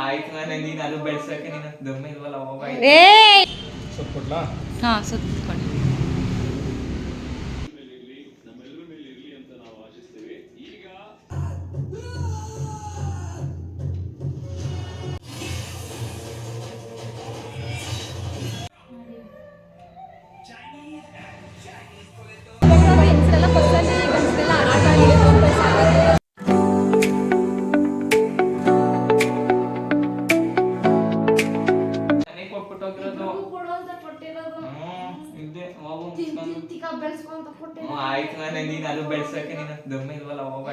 ಆಯ್ತು ನಾನು ನೀನು ಅದು ಬೆಳ್ಸಕ್ಕೆ ನೀನು ದಮ್ಮೆ ಇಲ್ವಲ್ಲ ಹೋಗ ಏ ಹಾಂ ಸುತ್ಕೊಂಡು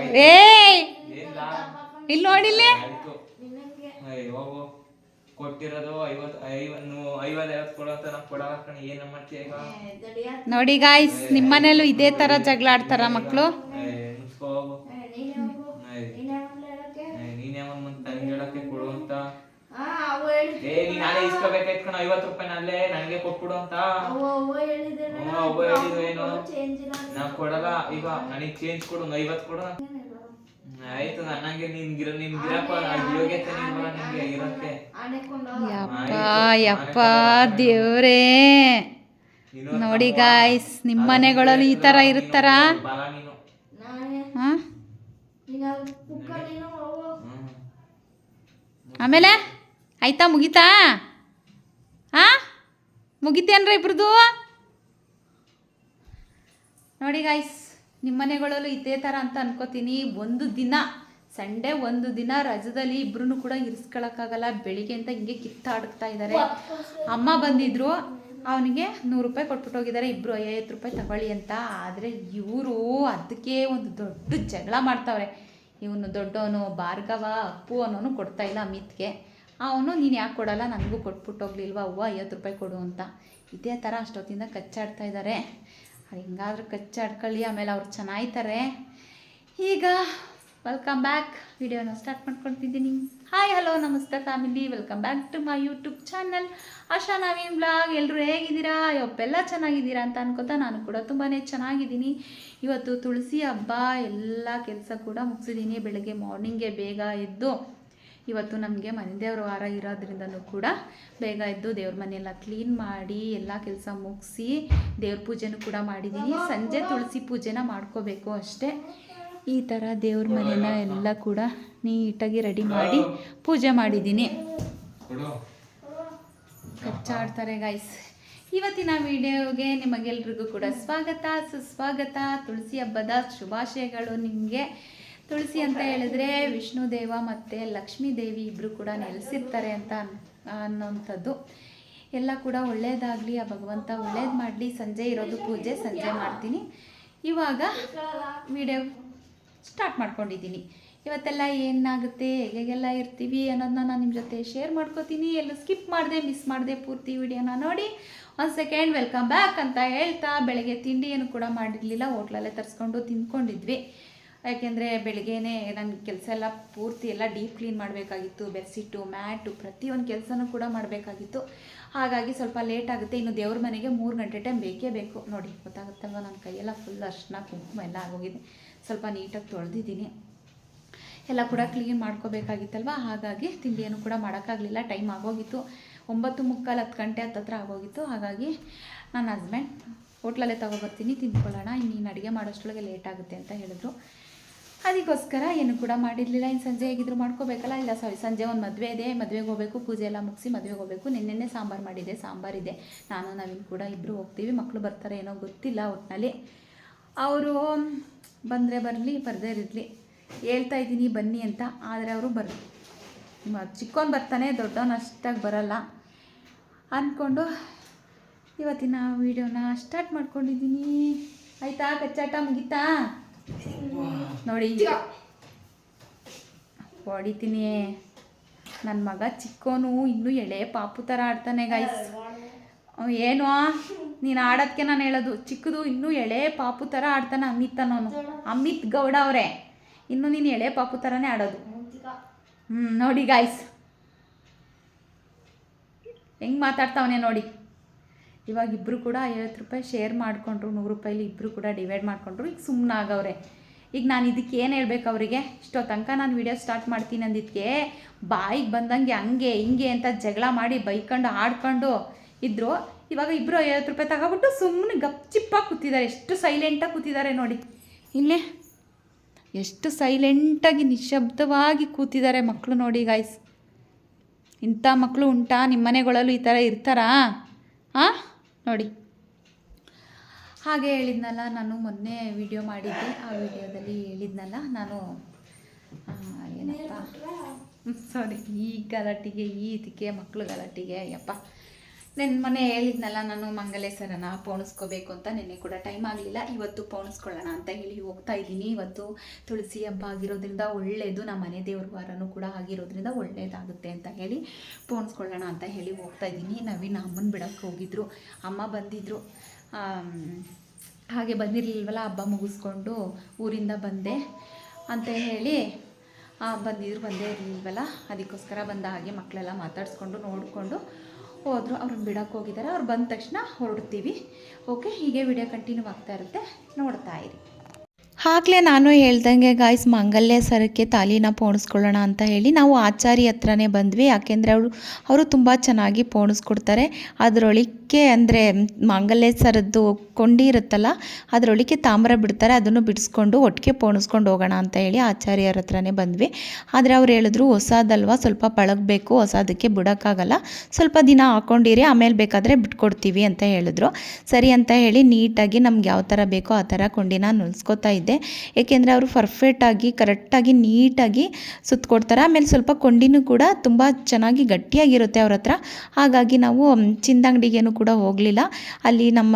ಇಲ್ಲಿ. ನೋಡಿಲ್ಲಿ ಕೊಟ್ಟಿರೋದು ಐವತ್ತು ಐವತ್ತು ಕೊಡೋ ಕೊಡೋ ಏನು ಮಾಡ್ತೀಯ ನೋಡಿ ಗಾಯ್ಸ್ ನಿಮ್ಮನೇಲೂ ಇದೇ ತರ ಜಗಳ ಆಡ್ತಾರ ಮಕ್ಕಳು ಏ ನೀನ್ ನಾಳೆ ಇಸ್ಕೋಬೇಕಾಯ್ತು ಕಣ ಐವತ್ತು ರೂಪಾಯಿ ಅಲ್ಲೇ ನನಗೆ ಕೊಟ್ಬಿಡು ಅಂತ. ಅವ್ವ ಹೇಳಿದ್ರು ಏನು? ನಾ ಕೊಡಲ್ಲ. ಈಗ ನನಗೆ ಚೇಂಜ್ ಕೊಡು ಒಂದು ಐವತ್ತು ಕೊಡು ಆಯ್ತು ನನಗೆ ನಿನ್ ಗಿರ ನಿನ್ ಗಿರಪ್ಪ ಯೋಗ್ಯತೆ ನೀನ್ ನಿನ್ಗೆ ಯಪ್ಪ ಯಪ್ಪ ದೇವ್ರೇ. ನೋಡಿ ಗಾಯ್ಸ್ ನಿಮ್ಮ ಮನೆಗಳಲ್ಲಿ ಈ ಥರ ಇರುತ್ತಾರಾ? ಆಮೇಲೆ? ಆಯ್ತಾ ಮುಗಿತಾ? ಹಾಂ ಮುಗಿತೇನ್ರ ಇಬ್ರದು? ನೋಡಿ ಗಾಯ್ಸ್ ನಿಮ್ಮ ಮನೆಗಳಲ್ಲೂ ಇದೇ ಥರ ಅಂತ ಅನ್ಕೋತೀನಿ. ಒಂದು ದಿನ, ಸಂಡೇ ಒಂದು ದಿನ ರಜದಲ್ಲಿ ಇಬ್ರು ಕೂಡ ಇರಿಸ್ಕೊಳಕ್ಕಾಗಲ್ಲ. ಬೆಳಿಗ್ಗೆ ಅಂತ ಹಿಂಗೆ ಕಿತ್ತಾಡ್ತಾ ಇದ್ದಾರೆ ಅಮ್ಮ ಬಂದಿದ್ರು. ಅವನಿಗೆ ನೂರು ರೂಪಾಯಿ ಕೊಟ್ಬಿಟ್ಟು ಹೋಗಿದ್ದಾರೆ. ಇಬ್ಬರು ಐವತ್ತು ರೂಪಾಯಿ ತಗೊಳ್ಳಿ ಅಂತ. ಆದರೆ ಇವರು ಅದಕ್ಕೆ ಒಂದು ದೊಡ್ಡ ಜಗಳ ಮಾಡ್ತಾವ್ರೆ. ಇವನು ದೊಡ್ಡವನು, ಭಾರ್ಗವ, ಅಪ್ಪು ಅನ್ನೋನು ಕೊಡ್ತಾ ಇಲ್ಲ ಅಮಿತ್ಗೆ. ಅವನು, ನೀನು ಯಾಕೆ ಕೊಡಲ್ಲ? ನನಗೂ ಕೊಟ್ಬಿಟ್ಟು ಹೋಗ್ಲಿಲ್ವಾ? ಅವ್ವ, ಐವತ್ತು ರೂಪಾಯಿ ಕೊಡು ಅಂತ. ಇದೇ ಥರ ಅಷ್ಟೊತ್ತಿಂದ ಕಚ್ಚಾಡ್ತಾ ಇದ್ದಾರೆ ಹೆಂಗಾದ್ರೂ ಕಚ್ಚಾಡ್ಕೊಳ್ಳಿ, ಆಮೇಲೆ ಅವ್ರು ಚೆನ್ನಾಗ್ತಾರೆ ಈಗ ವೆಲ್ಕಮ್ ಬ್ಯಾಕ್ ವಿಡಿಯೋನ ಸ್ಟಾರ್ಟ್ ಮಾಡ್ಕೊಳ್ತಿದ್ದೀನಿ. ಹಾಯ್ ಹಲೋ ನಮಸ್ತೆ family welcome back to my YouTube channel Asha, Naveen blog ಎಲ್ಲರೂ ಹೇಗಿದ್ದೀರಾ? ಯಪ್ಪೆಲ್ಲ ಚೆನ್ನಾಗಿದ್ದೀರಾ ಅಂತ ಅನ್ಕೋತಾ ನಾನು ಕೂಡ ತುಂಬಾ ಚೆನ್ನಾಗಿದ್ದೀನಿ. ಇವತ್ತು ತುಳಸಿ ಹಬ್ಬ, ಎಲ್ಲ ಕೆಲಸ ಕೂಡ ಮುಗಿಸಿದ್ದೀನಿ ಬೆಳಗ್ಗೆ ಮಾರ್ನಿಂಗೇ ಬೇಗ ಎದ್ದು ಇವತ್ತು ನಮಗೆ ಮನೆ ದೇವ್ರ ವಾರ ಇರೋದ್ರಿಂದನೂ ಕೂಡ ಬೇಗ ಎದ್ದು ದೇವ್ರ ಮನೆಯೆಲ್ಲ ಕ್ಲೀನ್ ಮಾಡಿ ಎಲ್ಲ ಕೆಲಸ ಮುಗಿಸಿ ದೇವ್ರ ಪೂಜೆನೂ ಕೂಡ ಮಾಡಿದ್ದೀನಿ ಸಂಜೆ ತುಳಸಿ ಪೂಜೆನ ಮಾಡ್ಕೋಬೇಕು ಅಷ್ಟೇ. ಈ ಥರ ದೇವ್ರ ಮನೆನ ಎಲ್ಲ ಕೂಡ ನೀಟಾಗಿ ರೆಡಿ ಮಾಡಿ ಪೂಜೆ ಮಾಡಿದ್ದೀನಿ ಹೆಚ್ಚಾಡ್ತಾರೆ ಕಚ್ಚಾಡ್ತಾರೆ ಗಾಯ್ಸ್ ಇವತ್ತಿನ ವಿಡಿಯೋಗೆ ನಿಮಗೆಲ್ರಿಗೂ ಕೂಡ ಸ್ವಾಗತ ಸುಸ್ವಾಗತ. ತುಳಸಿ ಹಬ್ಬದ ಶುಭಾಶಯಗಳು ನಿಮಗೆ. ತುಳಸಿ ಅಂತ ಹೇಳಿದ್ರೆ ವಿಷ್ಣು ದೇವ ಮತ್ತು ಲಕ್ಷ್ಮೀ ದೇವಿ ಇಬ್ಬರು ಕೂಡ ನೆಲೆಸಿರ್ತಾರೆ ಅಂತ ಅನ್- ಅನ್ನೋಂಥದ್ದು. ಎಲ್ಲ ಕೂಡ ಒಳ್ಳೇದಾಗ್ಲಿ, ಆ ಭಗವಂತ ಒಳ್ಳೇದು ಮಾಡಲಿ, ಸಂಜೆ ಇರೋದು ಪೂಜೆ, ಸಂಜೆ ಮಾಡ್ತೀನಿ. ಇವಾಗ ವಿಡಿಯೋ ಸ್ಟಾರ್ಟ್ ಮಾಡ್ಕೊಂಡಿದ್ದೀನಿ. ಇವತ್ತೆಲ್ಲ ಏನಾಗುತ್ತೆ, ಹೇಗೆಲ್ಲ ಇರ್ತೀವಿ ಅನ್ನೋದನ್ನ ನಾನು ನಿಮ್ಮ ಜೊತೆ ಶೇರ್ ಮಾಡ್ಕೋತೀನಿ. ಎಲ್ಲೂ ಸ್ಕಿಪ್ ಮಾಡಿದೆ ಮಿಸ್ ಮಾಡಿದೆ ಪೂರ್ತಿ ವಿಡಿಯೋನ ನೋಡಿ. ಒಂದು ಸೆಕೆಂಡ್ ವೆಲ್ಕಮ್ ಬ್ಯಾಕ್ ಅಂತ ಹೇಳ್ತಾ, ಬೆಳಗ್ಗೆ ತಿಂಡಿಯನ್ನು ಕೂಡ ಮಾಡಿರಲಿಲ್ಲ, ಹೋಟ್ಲಲ್ಲೇ ತರಿಸ್ಕೊಂಡು ತಿಂದ್ಕೊಂಡಿದ್ವಿ. ಯಾಕೆಂದರೆ ಬೆಳಗ್ಗೆನೇ ನನ್ನ ಕೆಲಸ ಎಲ್ಲ ಪೂರ್ತಿ ಎಲ್ಲ ಡೀಪ್ ಕ್ಲೀನ್ ಮಾಡಬೇಕಾಗಿತ್ತು ಬೆಡ್ಶೀಟು ಮ್ಯಾಟು ಪ್ರತಿಯೊಂದು ಕೆಲಸನೂ ಕೂಡ ಮಾಡಬೇಕಾಗಿತ್ತು. ಹಾಗಾಗಿ ಸ್ವಲ್ಪ ಲೇಟ್ ಆಗುತ್ತೆ, ಇನ್ನು ದೇವ್ರ ಮನೆಗೆ ಮೂರು ಗಂಟೆ ಟೈಮ್ ಬೇಕೇ ಬೇಕು. ನೋಡಿ, ಗೊತ್ತಾಗುತ್ತಲ್ವ ನನ್ನ ಕೈಯೆಲ್ಲ ಫುಲ್ ಅರ್ಶಿನ, ಕುಂಕುಮ ಎಲ್ಲ ಆಗೋಗಿದೆ. ಸ್ವಲ್ಪ ನೀಟಾಗಿ ತೊಳೆದಿದ್ದೀನಿ. ಎಲ್ಲ ಕೂಡ ಕ್ಲೀನ್ ಮಾಡ್ಕೋಬೇಕಾಗಿತ್ತಲ್ವ? ಹಾಗಾಗಿ ತಿಂಡಿಯನ್ನು ಕೂಡ ಮಾಡೋಕ್ಕಾಗಲಿಲ್ಲ ಟೈಮ್ ಆಗೋಗಿತ್ತು. ಒಂಬತ್ತು ಮುಕ್ಕಾಲು ಹತ್ತು ಗಂಟೆ ಹತ್ತತ್ರ ಆಗೋಗಿತ್ತು. ಹಾಗಾಗಿ ನನ್ನ ಹಸ್ಬೆಂಡ್ ಹೋಟ್ಲಲ್ಲೇ ತೊಗೊಬರ್ತೀನಿ ತಿಂದ್ಕೊಳ್ಳೋಣ. ನೀನು ಅಡುಗೆ ಮಾಡೋಷ್ಟೊಳಗೆ ಲೇಟ್ ಆಗುತ್ತೆ ಅಂತ ಹೇಳಿದ್ರು. ಅದಕ್ಕೋಸ್ಕರ ಏನು ಕೂಡ ಮಾಡಿರಲಿಲ್ಲ. ಇನ್ನು ಸಂಜೆ ಹೇಗಿದ್ರು ಮಾಡ್ಕೋಬೇಕಲ್ಲ? ಇಲ್ಲ ಸಾರಿ ಸಂಜೆ ಒಂದು ಮದುವೆ ಇದೆ. ಮದುವೆಗೆ ಹೋಗಬೇಕು, ಪೂಜೆ ಎಲ್ಲ ಮುಗಿಸಿ ಮದುವೆಗೆ ಹೋಗಬೇಕು. ನಿನ್ನೆನೆ ಸಾಂಬಾರು ಮಾಡಿದೆ ಸಾಂಬಾರಿದೆ ನಾನು, ನವೀನ್ ಕೂಡ ಇಬ್ಬರು ಹೋಗ್ತೀವಿ. ಮಕ್ಕಳು ಬರ್ತಾರೆ ಏನೋ ಗೊತ್ತಿಲ್ಲ ಒಟ್ಟಿನಲ್ಲಿ ಅವರು ಬಂದರೆ ಬರಲಿ, ಬರದೇ ಇರಲಿ. ಹೇಳ್ತಾ ಇದ್ದೀನಿ, ಬನ್ನಿ ಅಂತ. ಆದರೆ ಅವರು ಬರ್ ಚಿಕ್ಕವನು ಬರ್ತಾನೆ ದೊಡ್ಡವನು ಅಷ್ಟಾಗಿ ಬರಲ್ಲ. ಅಂದ್ಕೊಂಡು ಇವತ್ತಿನ ವೀಡಿಯೋನ ಸ್ಟಾರ್ಟ್ ಮಾಡ್ಕೊಂಡಿದ್ದೀನಿ. ಆಯಿತಾ? ಕಚ್ಚಾಟ ಮುಗೀತಾ? ನೋಡಿ. ಹೊಡಿತೀನಿ. ನನ್ನ ಮಗ ಚಿಕ್ಕೋನು ಇನ್ನೂ ಎಳೆ ಪಾಪು ಥರ ಆಡ್ತಾನೆ ಗೈಸ್ ಏನು? ನೀನು ಆಡೋದಕ್ಕೆ ನಾನು ಹೇಳೋದು. ಚಿಕ್ಕದು ಇನ್ನೂ ಎಳೆ ಪಾಪು ಥರ ಆಡ್ತಾನೆ ಅಮಿತ್ ಅನ್ನೋನು. ಅಮಿತ್ ಗೌಡ ಅವರೇ. ಇನ್ನು ನೀನು ಎಳೆ ಪಾಪು ಥರನೇ ಆಡೋದು. ಹ್ಞೂ ನೋಡಿ ಗಾಯ್ಸ್ ಹೆಂಗೆ ಮಾತಾಡ್ತಾವನೆ ನೋಡಿ. ಇವಾಗ ಇಬ್ಬರು ಕೂಡ ಐವತ್ತು ರೂಪಾಯಿ ಶೇರ್ ಮಾಡಿಕೊಂಡ್ರು, ನೂರು ರೂಪಾಯಿಲಿ ಇಬ್ಬರು ಕೂಡ ಡಿವೈಡ್ ಮಾಡಿಕೊಂಡ್ರು. ಈಗ ಸುಮ್ಮನೆ ಆಗವ್ರೆ. ಈಗ ನಾನು ಇದಕ್ಕೆ ಏನು ಹೇಳ್ಬೇಕು ಅವರಿಗೆ? ಇಷ್ಟೋ ತನಕ ನಾನು ವಿಡಿಯೋ ಸ್ಟಾರ್ಟ್ ಮಾಡ್ತೀನಿ ಅಂದಿದ್ದಕ್ಕೆ ಬಾಯಿಗೆ ಬಂದಂಗೆ ಹಂಗೆ, ಹಿಂಗೆ ಅಂತ ಜಗಳ ಮಾಡಿ ಬೈಕೊಂಡು, ಆಡ್ಕೊಂಡು ಇದ್ರು. ಇವಾಗ ಇಬ್ಬರು ಐವತ್ತು ರೂಪಾಯಿ ತಗೊಬಿಟ್ಟು ಸುಮ್ಮನೆ ಗಪ್ಚಿಪ್ಪಾಗಿ ಕೂತಿದ್ದಾರೆ ಎಷ್ಟು ಸೈಲೆಂಟಾಗಿ ಕೂತಿದ್ದಾರೆ ನೋಡಿ. ಇಲ್ಲೇ ಎಷ್ಟು ಸೈಲೆಂಟಾಗಿ ನಿಶಬ್ದವಾಗಿ ಕೂತಿದ್ದಾರೆ ಮಕ್ಕಳು ನೋಡಿ ಗಾಯ್ಸ್ ಇಂಥ ಮಕ್ಕಳು ಉಂಟಾ? ನಿಮ್ಮ ಮನೆಗಳಲ್ಲೂ ಈ ಥರ ಇರ್ತಾರಾ? ಹಾಂ ನೋಡಿ. ಹಾಗೆ ಹೇಳಿದ್ನಲ್ಲ ನಾನು ಮೊನ್ನೆ ವಿಡಿಯೋ ಮಾಡಿದ್ದೆ. ಆ ವಿಡಿಯೋದಲ್ಲಿ ಹೇಳಿದ್ನಲ್ಲ ನಾನು ಏನಪ್ಪ? ಸಾರಿ ಈ ಗಲಾಟಿಗೆ ಈ ಇದಕ್ಕೆ ಮಕ್ಕಳು ಗಲಾಟಿಗೆ ಯಪ್ಪ ನನ್ನ ಮನೆ ಹೇಳಿದ್ನಲ್ಲ ನಾನು ಮಂಗಲೇಶ್ವರನ ಪೋಣಿಸ್ಕೋಬೇಕು ಅಂತ, ನಿನ್ನೆ ಕೂಡ ಟೈಮ್ ಆಗಲಿಲ್ಲ. ಇವತ್ತು ಪೋಣಿಸ್ಕೊಳ್ಳೋಣ ಅಂತ ಹೇಳಿ ಹೋಗ್ತಾ ಇದ್ದೀನಿ. ಇವತ್ತು ತುಳಸಿ ಹಬ್ಬ ಆಗಿರೋದ್ರಿಂದ ಒಳ್ಳೆಯದು ನಮ್ಮ ಮನೆ ದೇವ್ರ ವಾರನೂ ಕೂಡ ಆಗಿರೋದ್ರಿಂದ ಒಳ್ಳೆಯದಾಗುತ್ತೆ ಅಂತ ಹೇಳಿ ಪೋಣಿಸ್ಕೊಳ್ಳೋಣ ಅಂತ ಹೇಳಿ ಹೋಗ್ತಾ ಇದ್ದೀನಿ. ನವೀನ ಅಮ್ಮನ ಬಿಡೋಕ್ಕೆ ಹೋಗಿದ್ರು. ಅಮ್ಮ ಬಂದಿದ್ದರು ಹಾಗೆ ಬಂದಿರಲಿಲ್ವಲ್ಲ, ಹಬ್ಬ ಮುಗಿಸ್ಕೊಂಡು ಊರಿಂದ ಬಂದೆ ಅಂತ ಹೇಳಿ ಬಂದಿದ್ರು, ಬಂದೇ ಇರಲಿಲ್ವಲ್ಲ, ಅದಕ್ಕೋಸ್ಕರ ಬಂದ ಹಾಗೆ ಮಕ್ಕಳೆಲ್ಲ ಮಾತಾಡಿಸ್ಕೊಂಡು ನೋಡಿಕೊಂಡು ಹೋದರು, ಅವ್ರನ್ನ ಬಿಡೋಕ್ಕೆ ಹೋಗಿದ್ದಾರೆ. ಅವ್ರು ಬಂದ ತಕ್ಷಣ ಹೊರಡ್ತೀವಿ. ಓಕೆ ಹೀಗೆ ವಿಡಿಯೋ ಕಂಟಿನ್ಯೂ ಆಗ್ತಾ ಇರುತ್ತೆ. ನೋಡ್ತಾ ಇರಿ. ಆಗಲೇ ನಾನು ಹೇಳ್ದಂಗೆ ಗಾಯ್ಸ್ ಮಂಗಲ್ಯ ಸರಕ್ಕೆ ತಾಲಿನ ಪೋಣಿಸ್ಕೊಳ್ಳೋಣ ಅಂತ ಹೇಳಿ ನಾವು ಆಚಾರಿ ಹತ್ರನೇ ಬಂದ್ವಿ. ಯಾಕೆಂದರೆ ಅವರು ಅವರು ತುಂಬ ಚೆನ್ನಾಗಿ ಪೋಣಿಸ್ಕೊಡ್ತಾರೆ. ಅದರೊಳಕ್ಕೆ ಅಂದರೆ ಮಾಂಗಲ್ಯ ಸರದ್ದು ಕೊಂಡಿ ಇರುತ್ತಲ್ಲ ಅದರೊಳಿಕೆ ತಾಮ್ರ ಬಿಡ್ತಾರೆ. ಅದನ್ನು ಬಿಡಿಸ್ಕೊಂಡು ಒಟ್ಟಿಗೆ ಪೋಣಿಸ್ಕೊಂಡು ಹೋಗೋಣ ಅಂತ ಹೇಳಿ ಆಚಾರ್ಯರ ಹತ್ರನೇ ಬಂದ್ವಿ. ಆದರೆ ಅವ್ರು ಹೇಳಿದ್ರು, ಹೊಸದಲ್ವ? ಸ್ವಲ್ಪ ಪಳಗಬೇಕು. ಹೊಸದಕ್ಕೆ ಬಿಡೋಕ್ಕಾಗಲ್ಲ. ಸ್ವಲ್ಪ ದಿನ ಹಾಕೊಂಡಿರಿ, ಆಮೇಲೆ ಬೇಕಾದರೆ ಬಿಟ್ಕೊಡ್ತೀವಿ ಅಂತ ಹೇಳಿದ್ರು. ಸರಿ ಅಂತ ಹೇಳಿ ನೀಟಾಗಿ ನಮ್ಗೆ ಯಾವ ಥರ ಬೇಕೋ ಆ ಥರ ಕೊಂಡಿನ ನುಲ್ಸ್ಕೊತಾ ಇದ್ದೆ. ಏಕೆಂದರೆ ಅವರು ಪರ್ಫೆಕ್ಟಾಗಿ ಕರೆಕ್ಟಾಗಿ ನೀಟಾಗಿ ಸುತ್ತಕೊಡ್ತಾರೆ ಆಮೇಲೆ ಸ್ವಲ್ಪ ಕೊಂಡಿನೂ ಕೂಡ ತುಂಬ ಚೆನ್ನಾಗಿ ಗಟ್ಟಿಯಾಗಿರುತ್ತೆ ಅವ್ರ ಹತ್ರ. ಹಾಗಾಗಿ ನಾವು ಚಿಂದಂಗಡಿಗೇನು ಕೂಡ ಹೋಗಲಿಲ್ಲ. ಅಲ್ಲಿ ನಮ್ಮ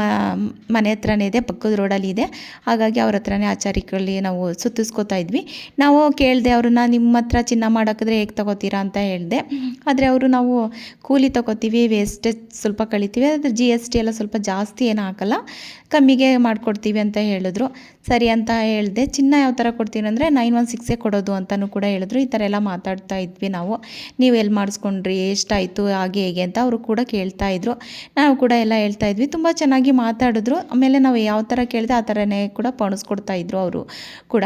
ಮನೆ ಹತ್ರನೇ ಇದೆ, ಪಕ್ಕದ ರೋಡಲ್ಲಿ ಇದೆ. ಹಾಗಾಗಿ ಅವ್ರ ಹತ್ರನೇ ಆಚಾರಿಕಲ್ಲಿ ನಾವು ಸುತ್ತಿಸ್ಕೊತಾ ಇದ್ವಿ. ನಾವು ಕೇಳಿದೆ ಅವ್ರನ್ನ, ನಿಮ್ಮ ಹತ್ರ ಚಿನ್ನ ಮಾಡಾಕಿದ್ರೆ ಹೇಗೆ ತಗೋತೀರಾ? ಅಂತ ಹೇಳಿದೆ. ಆದರೆ ಅವರು ನಾವು ಕೂಲಿ ತಗೋತೀವಿ ವೇಸ್ಟೇಜ್ ಸ್ವಲ್ಪ ಕಳಿತೀವಿ. ಅದ್ರ ಜಿ ಎಸ್ ಟಿ ಎಲ್ಲ ಸ್ವಲ್ಪ ಜಾಸ್ತಿ ಏನು ಹಾಕಲ್ಲ. ಕಮ್ಮಿಗೆ ಮಾಡಿಕೊಡ್ತೀವಿ ಅಂತ ಹೇಳಿದ್ರು. ಸರಿ ಅಂತ ಹೇಳಿದೆ, ಚಿನ್ನ ಯಾವ ಥರ ಕೊಡ್ತೀನಿ ಅಂದರೆ, ನೈನ್ ಒನ್ ಸಿಕ್ಸೇ ಕೊಡೋದು ಅಂತಲೂ ಕೂಡ ಹೇಳಿದ್ರು. ಈ ಥರ ಎಲ್ಲ ಮಾತಾಡ್ತಾ ಇದ್ವಿ ನಾವು. ನೀವು ಎಲ್ಲಿ ಮಾಡಿಸ್ಕೊಂಡ್ರಿ, ಎಷ್ಟಾಯಿತು, ಹಾಗೆ ಹೇಗೆ ಅಂತ ಅವರು ಕೂಡ ಕೇಳ್ತಾ ಇದ್ರು. ನಾವು ಕೂಡ ಎಲ್ಲ ಹೇಳ್ತಾ ಇದ್ವಿ. ತುಂಬ ಚೆನ್ನಾಗಿ ಮಾತಾಡಿದ್ರು. ಆಮೇಲೆ ನಾವು ಯಾವ ಥರ ಕೇಳಿದೆ, ಆ ಥರನೇ ಕೂಡ ಪಣಿಸ್ಕೊಡ್ತಾ ಇದ್ರು ಅವರು ಕೂಡ.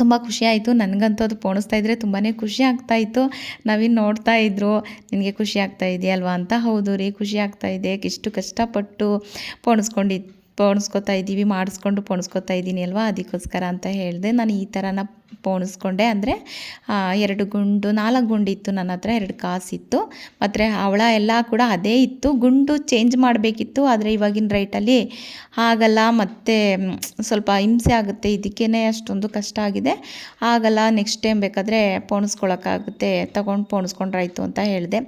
ತುಂಬ ಖುಷಿಯಾಯಿತು ನನಗಂತೂ ಅದು ಪೋಣಿಸ್ತಾ ಇದ್ದರೆ ತುಂಬಾ ಖುಷಿ ಆಗ್ತಾಯಿತ್ತು ನಾವಿನ್ನು ನೋಡ್ತಾ ಇದ್ರು. ನಿನಗೆ ಖುಷಿ ಆಗ್ತಾ ಇದೆಯಲ್ವಾ ಅಂತ. ಹೌದು ರೀ, ಖುಷಿ ಆಗ್ತಾ ಇದೆ. ಇಷ್ಟು ಕಷ್ಟಪಟ್ಟು ಪೋಣಿಸ್ಕೊಂಡು ಪೋಣಿಸ್ಕೊತಾ ಇದ್ದೀವಿ, ಮಾಡಿಸ್ಕೊಂಡು ಪೋಣಿಸ್ಕೊತಾ ಇದ್ದೀನಿ ಅಲ್ವಾ? ಅದಕ್ಕೋಸ್ಕರ ಅಂತ ಹೇಳಿದೆ. ನಾನು ಈ ಥರನ ಪೋಣಿಸ್ಕೊಂಡೆ ಅಂದರೆ ಎರಡು ಗುಂಡು, ನಾಲ್ಕು ಗುಂಡು ಇತ್ತು ನನ್ನ ಹತ್ರ, ಎರಡು ಕಾಸಿತ್ತು. ಮತ್ತು ಅವಳ ಎಲ್ಲ ಕೂಡ ಅದೇ ಇತ್ತು. ಗುಂಡು ಚೇಂಜ್ ಮಾಡಬೇಕಿತ್ತು, ಆದರೆ ಇವಾಗಿನ ರೈಟಲ್ಲಿ ಆಗಲ್ಲ. ಮತ್ತು ಸ್ವಲ್ಪ ಹಿಂಸೆ ಆಗುತ್ತೆ. ಇದಕ್ಕೇ ಅಷ್ಟೊಂದು ಕಷ್ಟ ಆಗಿದೆ. ಆಗಲ್ಲ ನೆಕ್ಸ್ಟ್ ಟೈಮ್ ಬೇಕಾದರೆ ಪೋಣಿಸ್ಕೊಳಕ್ಕಾಗುತ್ತೆ. ತಗೊಂಡು ಪೋಣಿಸ್ಕೊಂಡ್ರಾಯ್ತು ಅಂತ ಹೇಳಿದೆ.